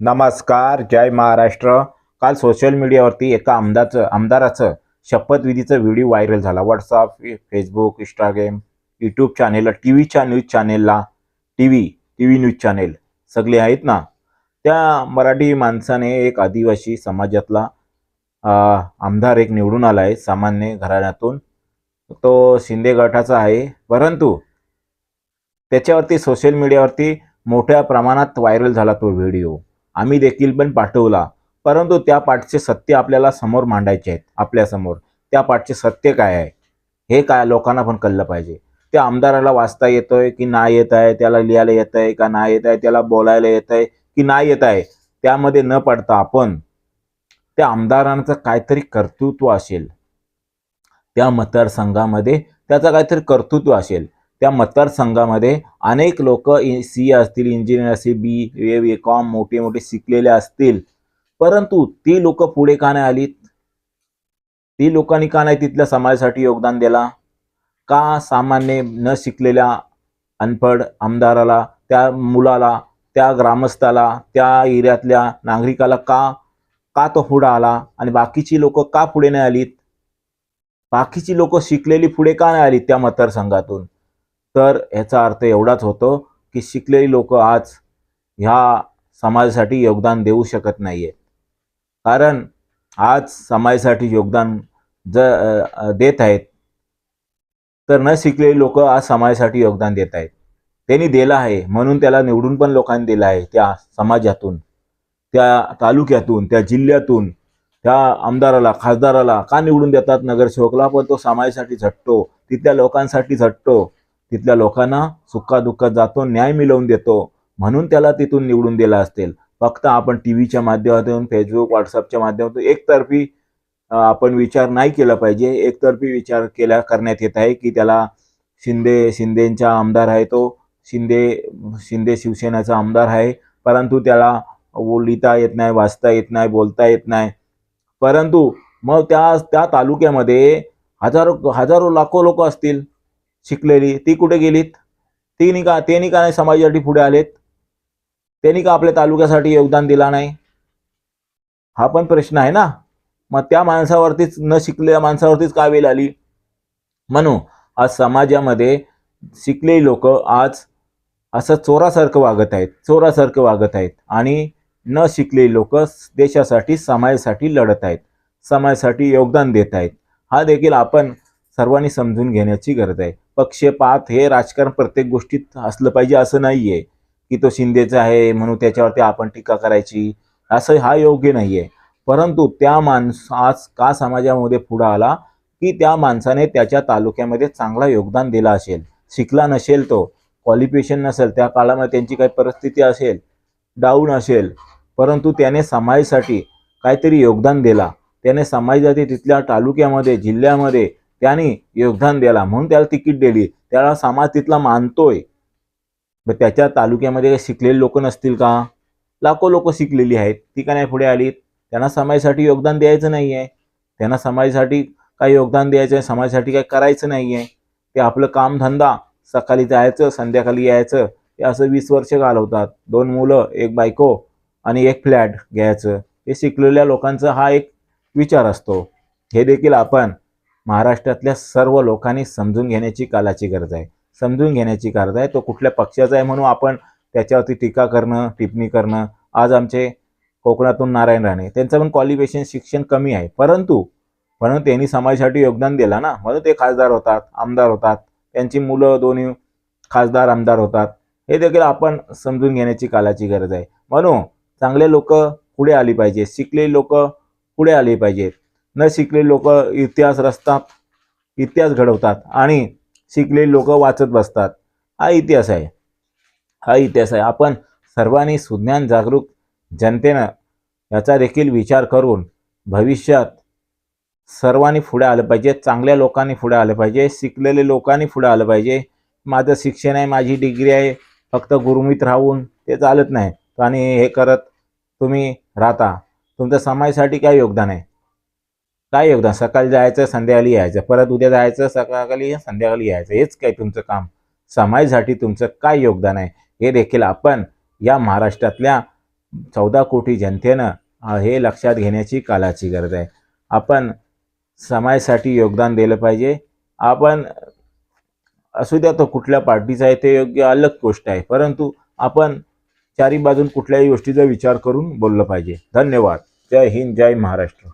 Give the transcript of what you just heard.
नमस्कार जय महाराष्ट्र. काल सोशल मीडियावरती एका आमदारचं आमदाराचं शपथविधीचा व्हिडिओ व्हायरल झाला. WhatsApp Facebook Instagram YouTube channel T व्हीच्या न्यूज चॅनेलला T V T V news channel सगळे आहेत ना? त्या मराठी माणसाने एक आदिवासी समाजातला आमदार एक निवडून आला आहे सामान्य घराण्यातून. तो शिंदे गटाचा आहे. परंतु त्याच्यावरती सोशल मीडियावरती मोठ्या प्रमाणात व्हायरल झाला तो व्हिडिओ आम्ही देखील पण पाठवला. परंतु त्या पाठचे सत्य आपल्याला समोर मांडायचे आहेत आपल्यासमोर त्या पाठचे सत्य काय आहे? हे काय लोकांना पण कळलं पाहिजे. त्या आमदाराला वाचता येतोय की नाही येत आहे त्याला लिहायला येत आहे का नाही येत आहे त्याला बोलायला येत आहे की नाही येत आहे त्यामध्ये न पडता आपण त्या आमदारांचं काहीतरी कर्तृत्व असेल. त्या मतदारसंघामध्ये त्याचं काहीतरी कर्तृत्व असेल. त्या मतदारसंघामध्ये अनेक लोक सी असतील इंजिनियर असतील बी ए बी कॉम मोठे मोठे शिकलेले असतील. परंतु ती लोक पुढे का नाही आलीत? ती लोकांनी का नाही तिथल्या समाजासाठी योगदान दिला? का सामान्य न शिकलेल्या अनपढ आमदाराला त्या मुलाला त्या ग्रामस्थाला त्या एरियातल्या नागरिकाला का का तो पुढे आला? आणि बाकीची लोक का पुढे नाही आलीत? बाकीची लोक शिकलेली पुढे का नाही आलीत त्या मतदारसंघातून तर ह्याचा अर्थ एवढाच होतो की शिकलेली लोक आज ह्या समाजासाठी योगदान देऊ शकत नाही आहेत कारण आज समाजासाठी योगदान ज देत आहेत तर न शिकलेली लोक आज समाजासाठी योगदान देत आहेत. त्यांनी दिलं आहे म्हणून त्याला निवडून पण लोकांनी दिलं आहे त्या समाजातून त्या तालुक्यातून त्या जिल्ह्यातून त्या आमदाराला खासदाराला का निवडून देतात नगरसेवकला? पण तो समाजासाठी झटतो तिथल्या लोकांसाठी झटतो. तिथल्या लोकांना सुखादुःखात जातो न्याय मिळवून देतो. म्हणून त्याला तिथून निवडून दिला असतील. फक्त आपण टी व्हीच्या माध्यमातून फेसबुक व्हॉट्सअपच्या माध्यमातून एकतर्फी आपण विचार नाही केला पाहिजे. एकतर्फी विचार केला करण्यात येत आहे की त्याला शिंदे शिंदेचा आमदार आहे तो. शिंदे शिंदे शिवसेनेचा आमदार आहे. परंतु त्याला लिहिता येत नाही वाचता येत नाही बोलता येत नाही. परंतु मग त्या त्या तालुक्यामध्ये हजारो हजारो लाखो लोक असतील. शिकलेली. ती कुठे गेलीत? ती नाही का त्यांनी का नाही समाजासाठी पुढे आलेत. त्यांनी का आपल्या तालुक्यासाठी योगदान दिला नाही. हा पण प्रश्न आहे ना? मग त्या माणसावरतीच न शिकलेल्या माणसावरतीच का वेळ आली? म्हणून आज समाजामध्ये शिकलेली लोक आज असं चोरासारखं वागत आहेत चोरासारखं वागत आहेत. आणि न शिकलेली लोक देशासाठी समाजासाठी लढत आहेत. समाजासाठी योगदान देत आहेत. हा देखील आपण सर्वांनी समजून घेण्याची गरज आहे. पक्षपात हे राजकारण प्रत्येक गोष्टीत असलं पाहिजे असं नाही आहे की तो शिंदेचा आहे म्हणून त्याच्यावरती आपण टीका करायची असं हा योग्य नाही आहे परंतु त्या माणस आज का समाजामध्ये पुढं आला की त्या माणसाने त्याच्या तालुक्यामध्ये चांगला योगदान दिला असेल शिकला नसेल तो क्वालिफिकेशन नसेल त्या काळामध्ये त्यांची काही परिस्थिती असेल डाऊन असेल परंतु त्याने समाजासाठी काहीतरी योगदान दिला. त्याने समाजासाठी तिथल्या तालुक्यामध्ये जिल्ह्यामध्ये त्याने योगदान दिला म्हणून त्याला तिकीट दिली. त्याला समाज तिथला मानतोय. मग त्याच्या तालुक्यामध्ये शिकलेले लोक नसतील का? लाखो लोक शिकलेली आहेत. ती का नाही पुढे आलीत त्यांना समाजासाठी योगदान द्यायचं नाही आहे त्यांना समाजासाठी काय योगदान द्यायचं आहे? समाजासाठी काय करायचं नाही आहे ते आपलं कामधंदा सकाळी जायचं संध्याकाळी यायचं. ते असं वीस वर्ष घालवतात. दोन मुलं एक बायको आणि एक फ्लॅट घ्यायचं. हे शिकलेल्या लोकांचा हा एक विचार असतो. हे देखील आपण महाराष्ट्रातल्या सर्व लोकांनी समजून घेण्याची कालाची गरज आहे. समजून घेण्याची गरज आहे. तो कुठल्या पक्षाचा आहे म्हणून आपण त्याच्यावरती टीका करणं टिप्पणी करणं आज आमचे कोकणातून नारायण राणे त्यांचं पण क्वालिफिकेशन शिक्षण कमी आहे. परंतु म्हणून त्यांनी समाजासाठी योगदान दिला ना. म्हणून ते खासदार होतात आमदार होतात. त्यांची मुलं दोन्ही खासदार आमदार होतात. हे देखील आपण समजून घेण्याची कालाची गरज आहे. म्हणून चांगले लोक पुढे आली पाहिजे शिकलेली लोक पुढे आली पाहिजेत. न शिकलेली लोक इतिहास रचतात इतिहास घडवतात आणि शिकलेली लोक वाचत बसतात. हा इतिहास आहे. हा इतिहास आहे. आपण सर्वांनी सुज्ञान जागरूक जनतेनं याचा देखील विचार करून भविष्यात सर्वांनी पुढे आलं पाहिजे चांगल्या लोकांनी पुढे आलं पाहिजे शिकलेले लोकांनी पुढे आलं पाहिजे. माझं शिक्षण आहे माझी डिग्री आहे फक्त गुरुमीत राहून ते चालत नाही. आणि हे करत तुम्ही राहता. तुमच्या समाजासाठी काय योगदान आहे? काय योगदान? सकाळी जायचं संध्याकाळी यायचं. परत उद्या जायचं सकाळी संध्याकाळी यायचं. हेच काय तुमचं काम? समाजासाठी तुमचं काय योगदान आहे? हे देखील आपण या महाराष्ट्रातल्या चौदा कोटी जनतेनं हे लक्षात घेण्याची कालाची गरज आहे. आपण समाजासाठी योगदान दिलं पाहिजे. आपण असू द्या तो कुठल्या पार्टीचा आहे ते योग्य अलग गोष्ट आहे. परंतु आपण चारी बाजून कुठल्याही गोष्टीचा विचार करून बोललं पाहिजे. धन्यवाद. जय हिंद जय महाराष्ट्र.